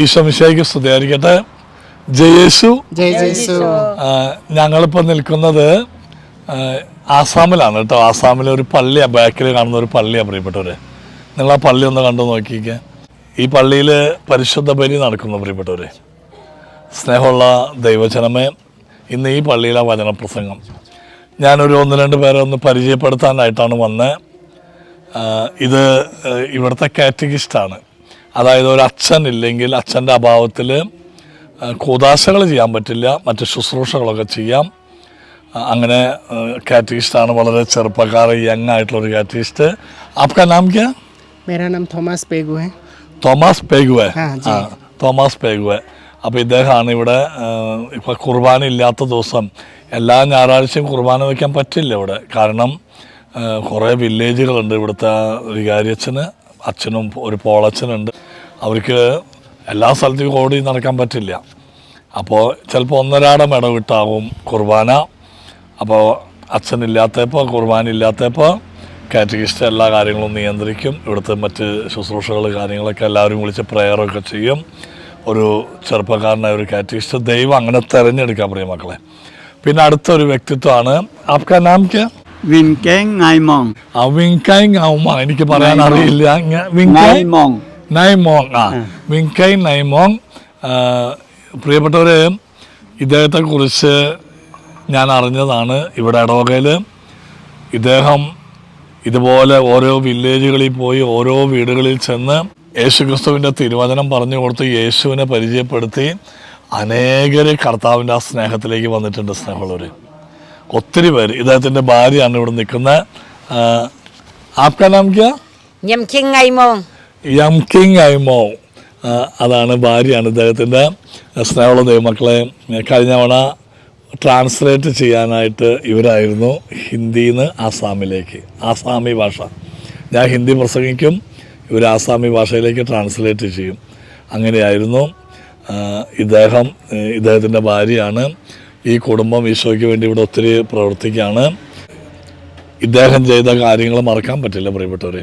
ഈശോ മിശേക്ക് സ്തുതിയായിരിക്കട്ടെ. ജയേശു. ഞങ്ങളിപ്പോൾ നിൽക്കുന്നത് ആസാമിലാണ് കേട്ടോ. ആസാമിലെ ഒരു പള്ളിയാണ് ബാക്കിൽ കാണുന്ന ഒരു പള്ളിയാണ് പ്രിയപ്പെട്ടവര്. നിങ്ങൾ ആ പള്ളി ഒന്ന് കണ്ടു നോക്കിക്കേ. ഈ പള്ളിയിൽ പരിശുദ്ധ ബലി നടക്കുന്നു പ്രിയപ്പെട്ടവരെ. സ്നേഹമുള്ള ദൈവജനമേ ഇന്ന് ഈ പള്ളിയിലെ വചനപ്രസംഗം. ഞാനൊരു ഒന്ന് രണ്ട് പേരെ ഒന്ന് പരിചയപ്പെടുത്താനായിട്ടാണ് വന്നത് ഇത് ഇവിടുത്തെ കാറ്റഗിസ്റ്റാണ്. അതായത് ഒരു അച്ഛൻ ഇല്ലെങ്കിൽ അച്ഛന്റെ അഭാവത്തിൽ കൂതാശകൾ ചെയ്യാൻ പറ്റില്ല മറ്റ് ശുശ്രൂഷകളൊക്കെ ചെയ്യാം. അങ്ങനെ കാറ്റീസ്റ്റാണ് വളരെ ചെറുപ്പക്കാർ യങ് ആയിട്ടുള്ള ഒരു കാറ്റീസ്റ്റ്. ആപ്കാ നാം ക്യാ? മേരാ നാം തോമസ് പേഗു തോമസ് പേഗു ആ തോമസ് പേഗു ഹെ. അപ്പോൾ ഇദ്ദേഹമാണ് ഇവിടെ ഇപ്പോൾ കുർബാന ഇല്ലാത്ത ദിവസം എല്ലാ ഞായറാഴ്ചയും കുർബാന വയ്ക്കാൻ പറ്റില്ല ഇവിടെ. കാരണം കുറേ വില്ലേജുകളുണ്ട് ഇവിടുത്തെ വികാരിയച്ഛന് അച്ഛനും ഒരു പോളച്ഛനുണ്ട് അവർക്ക് എല്ലാ സ്ഥലത്തേക്കും ഓടി നടക്കാൻ പറ്റില്ല. അപ്പോൾ ചിലപ്പോൾ ഒന്നരാടം ഇടവിട്ടാവും കുർബാന. അപ്പോൾ അച്ഛനില്ലാത്തപ്പോൾ കുർബാന ഇല്ലാത്തപ്പോൾ കാറ്റഗിസ്റ്റ് എല്ലാ കാര്യങ്ങളും നിയന്ത്രിക്കും. ഇവിടുത്തെ മറ്റ് ശുശ്രൂഷകൾ കാര്യങ്ങളൊക്കെ എല്ലാവരും വിളിച്ച് പ്രെയറൊക്കെ ചെയ്യും. ഒരു ചെറുപ്പക്കാരനായ ഒരു കാറ്റഗിസ്റ്റ് ദൈവം അങ്ങനെ തിരഞ്ഞെടുക്കാൻ പ്രിയ മക്കളെ. പിന്നെ അടുത്തൊരു വ്യക്തിത്വമാണ്. ആപ്കാ നാം Ngai Mong. ആ വിൻകൈ ഉമ്മ എനിക്ക് പറയാൻ അറിയില്ല. വിങ്കായ് Ngai Mong. നൈമോങ് ആ. വിൻകൈ നൈമോങ് ആ, പ്രിയപ്പെട്ടവരെ ഇദ്ദേഹത്തെക്കുറിച്ച് ഞാൻ അറിഞ്ഞതാണ് ഇവിടെ ഇടവകയിൽ ഇദ്ദേഹം ഇതുപോലെ ഓരോ വില്ലേജുകളിൽ പോയി ഓരോ വീടുകളിൽ ചെന്ന് യേശുക്രിസ്തുവിന്റെ തിരുവചനം പറഞ്ഞു കൊടുത്ത് യേശുവിനെ പരിചയപ്പെടുത്തി അനേകര് കർത്താവിന്റെ ആ സ്നേഹത്തിലേക്ക് വന്നിട്ടുണ്ട് സ്നേഹമുള്ളവർ ഒത്തിരി പേര്. ഇദ്ദേഹത്തിന്റെ ഭാര്യയാണ് ഇവിടെ നിൽക്കുന്നത്. ആപ്കാ നാം ക്യാ? യംകിങ് ഐമോ അതാണ് ഭാര്യയാണ് ഇദ്ദേഹത്തിന്റെ സ്നേഹമുള്ള ദൈവമക്കളെ. കഴിഞ്ഞ തവണ ട്രാൻസ്ലേറ്റ് ചെയ്യാനായിട്ട് ഇവരായിരുന്നു ഹിന്ദിയിൽ നിന്ന് ആസാമിലേക്ക്. ആസാമി ഭാഷ. ഞാൻ ഹിന്ദി പ്രസംഗിക്കും ഇവർ ആസാമി ഭാഷയിലേക്ക് ട്രാൻസ്ലേറ്റ് ചെയ്യും. അങ്ങനെയായിരുന്നു ഇദ്ദേഹം ഇദ്ദേഹത്തിന്റെ ഭാര്യയാണ്. ഈ കുടുംബം ഈശോയ്ക്ക് വേണ്ടി ഇവിടെ ഒത്തിരി പ്രവർത്തിക്കുകയാണ്. ഇദ്ദേഹം ചെയ്ത കാര്യങ്ങൾ മറക്കാൻ പറ്റില്ല പ്രിയപ്പെട്ടവരെ.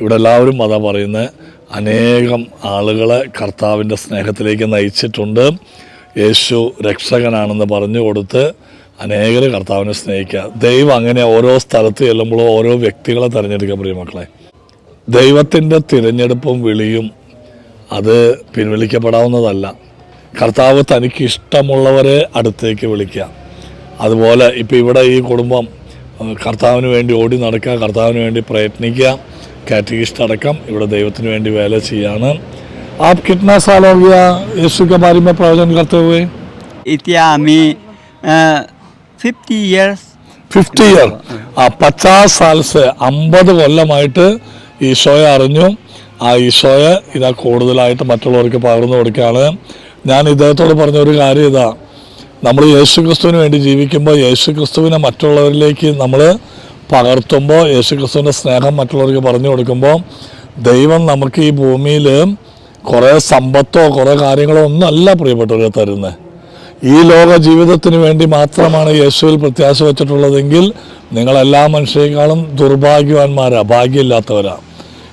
ഇവിടെ എല്ലാവരും അതാ പറയുന്നത് അനേകം ആളുകളെ കർത്താവിന്റെ സ്നേഹത്തിലേക്ക് നയിച്ചിട്ടുണ്ട്. യേശു രക്ഷകനാണെന്ന് പറഞ്ഞു കൊടുത്ത് അനേകർ കർത്താവിനെ സ്നേഹിക്കുക. ദൈവം അങ്ങനെ ഓരോ സ്ഥലത്ത് ചെല്ലുമ്പോഴും ഓരോ വ്യക്തികളെ തിരഞ്ഞെടുക്കുക പ്രിയമക്കളെ ദൈവത്തിന്റെ തിരഞ്ഞെടുപ്പും വിളിയും അത് പിൻവലിക്കപ്പെടാവുന്നതല്ല. കർത്താവ് തനിക്ക് ഇഷ്ടമുള്ളവരെ അടുത്തേക്ക് വിളിക്കുക അതുപോലെ ഇപ്പോൾ ഇവിടെ ഈ കുടുംബം ഏഹ്, കർത്താവിന് വേണ്ടി ഓടി നടക്കുക കർത്താവിന് വേണ്ടി പ്രയത്നിക്കുക കാറ്റഗിസ്റ്റ് അടക്കം ഇവിടെ ദൈവത്തിന് വേണ്ടി വേല ചെയ്യാണ് आप कितना साल हो गया यीशु के बारे में प्रवचन करते हुए Itia Mi uh, 50 years fifty year ആ പച്ചാസ് സാൽസ് അമ്പത് കൊല്ലമായിട്ട് ഈശോയെ അറിഞ്ഞു ആ ഈശോയെ ഇതാ കൂടുതലായിട്ട് മറ്റുള്ളവർക്ക് പകർന്നു കൊടുക്കുകയാണ് ഞാൻ ഇദ്ദേഹത്തോട് പറഞ്ഞ ഒരു കാര്യം ഇതാ. നമ്മൾ യേശു ക്രിസ്തുവിന് വേണ്ടി ജീവിക്കുമ്പോൾ യേശു ക്രിസ്തുവിനെ മറ്റുള്ളവരിലേക്ക് നമ്മൾ പകർത്തുമ്പോൾ യേശു ക്രിസ്തുവിന്റെ സ്നേഹം മറ്റുള്ളവർക്ക് പറഞ്ഞു കൊടുക്കുമ്പോൾ ദൈവം നമുക്ക് ഈ ഭൂമിയിൽ കുറേ സമ്പത്തോ കുറേ കാര്യങ്ങളോ ഒന്നല്ല പ്രിയപ്പെട്ടവരെ തരുന്നത് ഈ ലോക ജീവിതത്തിന് വേണ്ടി മാത്രമാണ് യേശുവിൽ പ്രത്യാശ വെച്ചിട്ടുള്ളതെങ്കിൽ നിങ്ങളെല്ലാ മനുഷ്യരെക്കാളും ദുർഭാഗ്യവാന്മാരാ ഭാഗ്യമില്ലാത്തവരാ.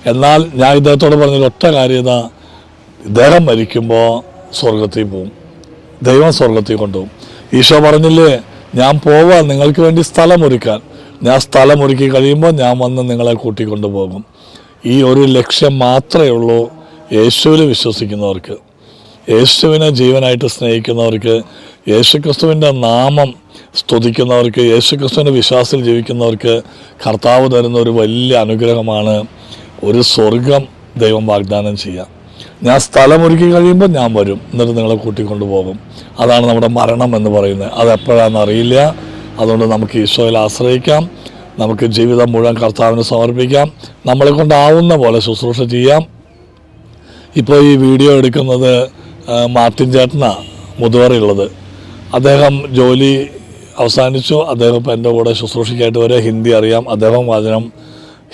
എന്നാൽ ഞാൻ ഇദ്ദേഹത്തോട് പറഞ്ഞ ഒറ്റ കാര്യം ഇതാ. ഇദ്ദേഹം മരിക്കുമ്പോൾ സ്വർഗത്തിൽ പോവും. ദൈവം സ്വർഗത്തിൽ കൊണ്ടുപോകും ഈശോ പറഞ്ഞില്ലേ ഞാൻ പോവാൻ നിങ്ങൾക്ക് വേണ്ടി സ്ഥലമൊരുക്കാൻ ഞാൻ സ്ഥലമൊരുക്കി കഴിയുമ്പോൾ ഞാൻ വന്ന് നിങ്ങളെ കൂട്ടിക്കൊണ്ടു പോകും ഈ ഒരു ലക്ഷ്യം മാത്രമേ ഉള്ളൂ യേശുവിൽ വിശ്വസിക്കുന്നവർക്ക്. യേശുവിനെ ജീവനായിട്ട് സ്നേഹിക്കുന്നവർക്ക് യേശുക്രിസ്തുവിന്റെ നാമം സ്തുതിക്കുന്നവർക്ക് യേശുക്രിസ്തുവിന്റെ വിശ്വാസത്തിൽ ജീവിക്കുന്നവർക്ക് കർത്താവ് തരുന്ന ഒരു വലിയ അനുഗ്രഹമാണ് ഒരു സ്വർഗം ദൈവം വാഗ്ദാനം ചെയ്യുക. ഞാൻ സ്ഥലമൊരുക്കി കഴിയുമ്പോൾ ഞാൻ വരും. എന്നിട്ട് നിങ്ങളെ കൂട്ടിക്കൊണ്ട് പോകും. അതാണ് നമ്മുടെ മരണം എന്ന് പറയുന്നത്. അത് എപ്പോഴാണെന്ന് അറിയില്ല. അതുകൊണ്ട് നമുക്ക് ഈശോയിൽ ആശ്രയിക്കാം. നമുക്ക് ജീവിതം മുഴുവൻ കർത്താവിന് സമർപ്പിക്കാം. നമ്മളെ കൊണ്ടാവുന്ന പോലെ ശുശ്രൂഷ ചെയ്യാം. ഇപ്പോൾ ഈ വീഡിയോ എടുക്കുന്നത് മാർട്ടിൻ ചേട്ടനാണ് മുതുവറയുള്ളത്. അദ്ദേഹം ജോലി അവസാനിച്ചു. അദ്ദേഹം ഇപ്പോൾ എന്റെ കൂടെ ശുശ്രൂഷയ്ക്കായിട്ട് വരെ ഹിന്ദി അറിയാം. അദ്ദേഹം വചനം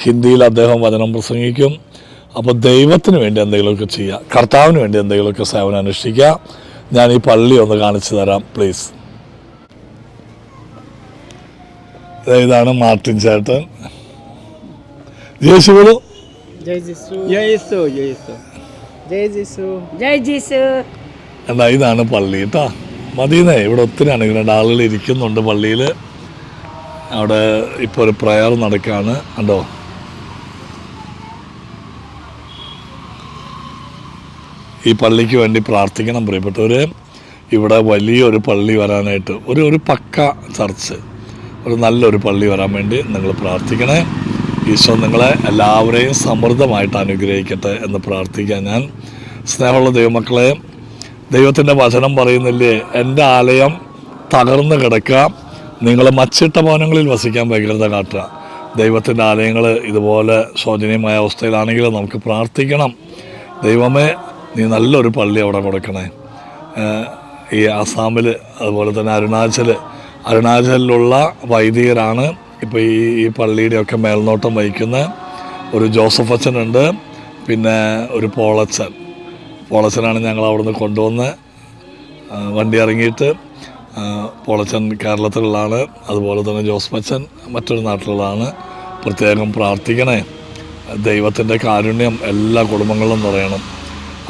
ഹിന്ദിയിൽ അദ്ദേഹം വചനം പ്രസംഗിക്കും. അപ്പോൾ ദൈവത്തിന് വേണ്ടി എന്തെങ്കിലുമൊക്കെ ചെയ്യുക കർത്താവിന് വേണ്ടി എന്തെങ്കിലുമൊക്കെ സേവനം അനുഷ്ഠിക്കുക ഞാൻ ഈ പള്ളി ഒന്ന് കാണിച്ചു തരാം പ്ലീസ് ഇതാണ് മാർട്ടിൻ ചേട്ടൻ. ജയിച്ചു വിടും എന്നാ ഇതാണ് പള്ളി കേട്ടാ. മതിയെന്നേ ഇവിടെ ഒത്തിരി അനുഗ്രഹം. ആളുകൾ ഇരിക്കുന്നുണ്ട് പള്ളിയിൽ അവിടെ ഇപ്പോൾ ഒരു പ്രയർ നടക്കുകയാണ് കണ്ടോ? ഈ പള്ളിക്ക് വേണ്ടി പ്രാർത്ഥിക്കണം പ്രിയപ്പെട്ടവർ ഇവിടെ വലിയൊരു പള്ളി വരാനായിട്ട് ഒരു ഒരു പക്ക ചർച്ച് ഒരു നല്ലൊരു പള്ളി വരാൻ വേണ്ടി നിങ്ങൾ പ്രാർത്ഥിക്കണേ. ഈശോ നിങ്ങളെ എല്ലാവരെയും സമൃദ്ധമായിട്ട് അനുഗ്രഹിക്കട്ടെ എന്ന് പ്രാർത്ഥിക്കാൻ ഞാൻ. സ്നേഹമുള്ള ദൈവമക്കളെ ദൈവത്തിന്റെ വചനം പറയുന്നില്ലേ? എന്റെ ആലയം തകർന്നു കിടക്കുക. നിങ്ങൾ മച്ചിട്ട ഭവനങ്ങളിൽ വസിക്കാൻ വ്യഗ്രത കാട്ടുക. ദൈവത്തിന്റെ ആലയങ്ങൾ ഇതുപോലെ ശോചനീയമായ അവസ്ഥയിലാണെങ്കിൽ നമുക്ക് പ്രാർത്ഥിക്കണം. ദൈവമേ നീ നല്ലൊരു പള്ളി അവിടെ കൊടുക്കണേ. ഈ ആസാമിൽ അതുപോലെ തന്നെ അരുണാചൽ അരുണാചലിലുള്ള വൈദികരാണ് ഇപ്പോൾ ഈ ഈ പള്ളിയുടെയൊക്കെ മേൽനോട്ടം വഹിക്കുന്ന ഒരു ജോസഫ് അച്ഛനുണ്ട് പിന്നെ ഒരു പോളച്ചൻ. പോളച്ചനാണ് ഞങ്ങൾ അവിടുന്ന് കൊണ്ടുവന്ന് വണ്ടി ഇറങ്ങിയിട്ട് പോളച്ചൻ കേരളത്തിലുള്ളതാണ്. അതുപോലെ തന്നെ ജോസഫ് അച്ഛൻ മറ്റൊരു നാട്ടിലുള്ളതാണ്. പ്രത്യേകം പ്രാർത്ഥിക്കണേ. ദൈവത്തിന്റെ കാരുണ്യം എല്ലാ കുടുംബങ്ങളിലും നിറയണം.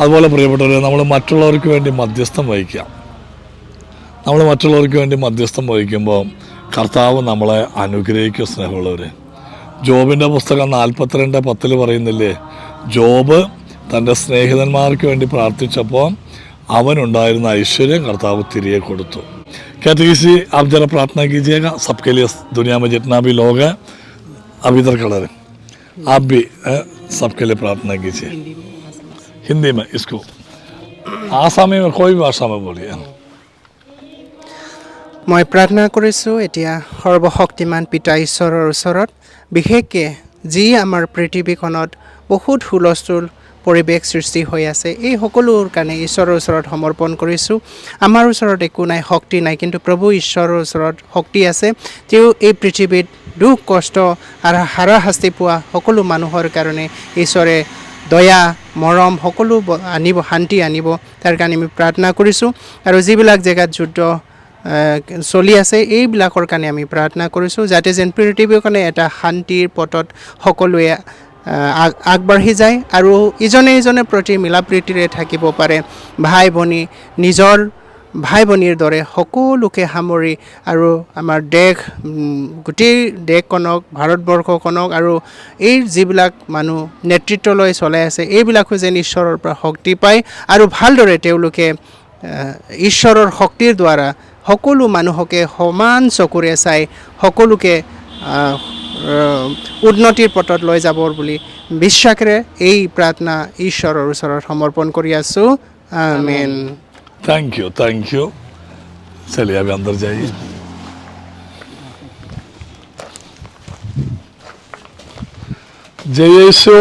അതുപോലെ പ്രിയപ്പെട്ടവർ നമ്മൾ മറ്റുള്ളവർക്ക് വേണ്ടി മധ്യസ്ഥം വഹിക്കാം നമ്മൾ മറ്റുള്ളവർക്ക് വേണ്ടി മധ്യസ്ഥം വഹിക്കുമ്പോൾ കർത്താവ് നമ്മളെ അനുഗ്രഹിക്കുക സ്നേഹമുള്ളവർ ജോബിൻ്റെ പുസ്തകം നാൽപ്പത്തിരണ്ട് പത്തിൽ പറയുന്നില്ലേ ജോബ് തൻ്റെ സ്നേഹിതന്മാർക്ക് വേണ്ടി പ്രാർത്ഥിച്ചപ്പോൾ അവനുണ്ടായിരുന്ന ഐശ്വര്യം കർത്താവ് തിരികെ കൊടുത്തു कहते हैं किसी आप जरा प्रार्थना कीजिएगा सबके लिए दुनिया में जितना भी लोग हैं अब इधर खड़े रहे आप भी अ, सबके लिए प्रार्थना कीजिए हिंदी में इसको आसामी में कोई भी भाषा में बोलिए মই প্ৰাৰ্থনা কৰিছোঁ এতিয়া সৰ্বশক্তিমান পিতা ঈশ্বৰৰ ওচৰত বিশেষকৈ যি আমাৰ পৃথিৱীখনত বহুত হুলস্থুল পৰিৱেশ সৃষ্টি হৈ আছে এই সকলোৰ কাৰণে ঈশ্বৰৰ ওচৰত সমৰ্পণ কৰিছোঁ আমাৰ ওচৰত একো নাই শক্তি নাই কিন্তু প্ৰভু ঈশ্বৰৰ ওচৰত শক্তি আছে তেওঁ এই পৃথিৱীত দুখ কষ্ট আৰু হাৰাশাস্তি পোৱা সকলো মানুহৰ কাৰণে ঈশ্বৰে দয়া, মৰম, সকলো আনিব, শান্তি আনিব, তাৰ কাৰণে আমি প্ৰাৰ্থনা কৰিছোঁ। আৰু যিবিলাক জেগাত যুদ্ধ চলি আছে, এইবিলাকৰ কাৰণে আমি প্ৰাৰ্থনা কৰিছোঁ, যাতে যেন পৃথিৱীখনে এটা শান্তিৰ পথত সকলোৱে আগ- আগবাঢ়ি যায়। আৰু ইজনে ইজনৰ প্ৰতি মিলা প্ৰীতিৰে থাকিব পাৰে। ভাই ভনী নিজৰ ভাই ভনীৰ দৰে সকলোকে সামৰি আৰু আমাৰ দেশ গোটেই দেশখনক, ভাৰতবৰ্ষখনক আৰু এই যিবিলাক মানুহ নেতৃত্বলৈ চলাই আছে, এইবিলাকো যেন ঈশ্বৰৰ পৰা শক্তি পায় আৰু ভালদৰে তেওঁলোকে ঈশ্বৰৰ শক্তিৰ দ্বাৰা সকলো মানুহকে সমান চকুৰে চাই সকলোকে উন্নতিৰ পথত লৈ যাব বুলি বিশ্বাসেৰে এই প্ৰাৰ্থনা ঈশ্বৰৰ ওচৰত সমৰ্পণ কৰি আছোঁ। Amen. Thank you thank you चलिए अभी अंदर जाइए। जय यीशु।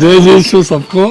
जय यीशु सबको।